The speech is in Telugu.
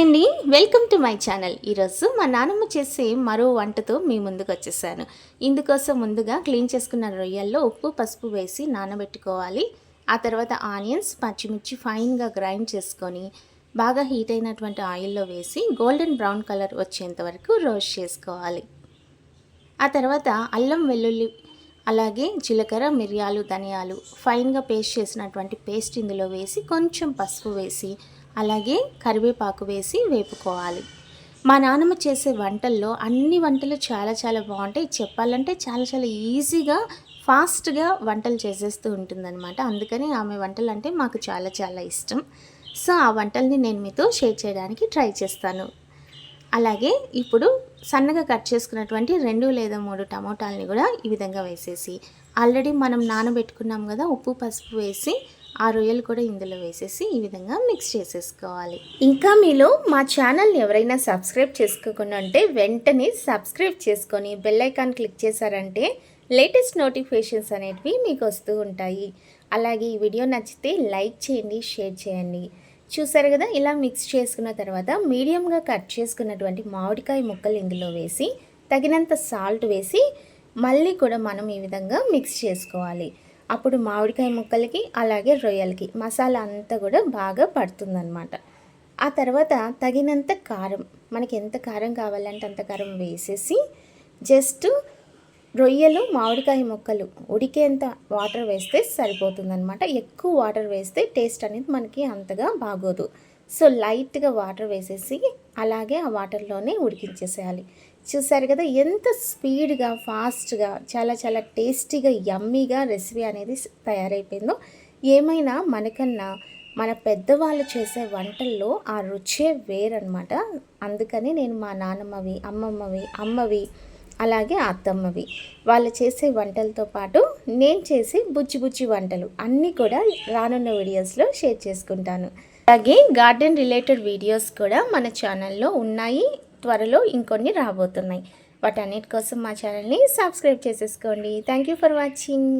అండి వెల్కమ్ టు మై ఛానల్. ఈరోజు మా నాన్నమ్మ చేసే మరో వంటతో మీ ముందుకు వచ్చేసాను. ఇందుకోసం ముందుగా క్లీన్ చేసుకున్న రొయ్యల్లో ఉప్పు పసుపు వేసి నానబెట్టుకోవాలి. ఆ తర్వాత ఆనియన్స్ పచ్చిమిర్చి ఫైన్గా గ్రైండ్ చేసుకొని బాగా హీట్ అయినటువంటి ఆయిల్లో వేసి గోల్డెన్ బ్రౌన్ కలర్ వచ్చేంత వరకు రోస్ట్ చేసుకోవాలి. ఆ తర్వాత అల్లం వెల్లుల్లి అలాగే జీలకర్ర మిరియాలు ధనియాలు ఫైన్గా పేస్ట్ చేసినటువంటి పేస్ట్ ఇందులో వేసి కొంచెం పసుపు వేసి అలాగే కరివేపాకు వేసి వేపుకోవాలి. మా నాన్నమ్మ చేసే వంటల్లో అన్ని వంటలు చాలా చాలా బాగుంటాయి. చెప్పాలంటే చాలా చాలా ఈజీగా ఫాస్ట్గా వంటలు చేసేస్తూ ఉంటుందన్నమాట. అందుకని ఆమె వంటలు అంటే మాకు చాలా చాలా ఇష్టం. సో ఆ వంటల్ని నేను మీతో షేర్ చేయడానికి ట్రై చేస్తాను. అలాగే ఇప్పుడు సన్నగా కట్ చేసుకున్నటువంటి రెండు లేదా మూడు టమోటాలని కూడా ఈ విధంగా వేసేసి ఆల్రెడీ మనం నానబెట్టుకున్నాం కదా ఉప్పు పసుపు వేసి ఆ రొయ్యలు కూడా ఇందులో వేసేసి ఈ విధంగా మిక్స్ చేసేసుకోవాలి. ఇంకా మీలో మా ఛానల్ని ఎవరైనా సబ్స్క్రైబ్ చేసుకోకుండా ఉంటే వెంటనే సబ్స్క్రైబ్ చేసుకొని బెల్ ఐకాన్ క్లిక్ చేశారంటే లేటెస్ట్ నోటిఫికేషన్స్ అనేటివి మీకు వస్తూ ఉంటాయి. అలాగే ఈ వీడియో నచ్చితే లైక్ చేయండి షేర్ చేయండి. చూసారు కదా ఇలా మిక్స్ చేసుకున్న తర్వాత మీడియంగా కట్ చేసుకున్నటువంటి మామిడికాయ ముక్కలు ఇందులో వేసి తగినంత సాల్ట్ వేసి మళ్ళీ కూడా మనం ఈ విధంగా మిక్స్ చేసుకోవాలి. అప్పుడు మామిడికాయ ముక్కలకి అలాగే రొయ్యలకి మసాలా అంతా కూడా బాగా పడుతుందన్నమాట. ఆ తర్వాత తగినంత కారం మనకి ఎంత కారం కావాలంటే అంత కారం వేసేసి జస్ట్ రొయ్యలు మామిడికాయ ముక్కలు ఉడికేంత వాటర్ వేస్తే సరిపోతుందన్నమాట. ఎక్కువ వాటర్ వేస్తే టేస్ట్ అనేది మనకి అంతగా బాగోదు. సో లైట్గా వాటర్ వేసేసి అలాగే ఆ వాటర్లోనే ఉడికించేసేయాలి. చూసారు కదా ఎంత స్పీడ్గా ఫాస్ట్గా చాలా చాలా టేస్టీగా యమ్మీగా రెసిపీ అనేది తయారైపోయిందో. ఏమైనా మనకన్నా మన పెద్దవాళ్ళు చేసే వంటల్లో ఆ రుచే వేరనమాట అందుకని నేను మా నాన్నమ్మవి అమ్మమ్మవి అమ్మవి అలాగే అత్తమ్మవి వాళ్ళు చేసే వంటలతో పాటు నేను చేసే బుజ్జి బుజ్జి వంటలు అన్నీ కూడా రానున్న వీడియోస్లో షేర్ చేసుకుంటాను. అలాగే గార్డెన్ రిలేటెడ్ వీడియోస్ కూడా మన ఛానల్లో ఉన్నాయి త్వరలో ఇంకొన్ని రాబోతున్నాయి. వాటన్నిటి కోసం మా ఛానల్ని సబ్స్క్రైబ్ చేసేసుకోండి. Thank you for watching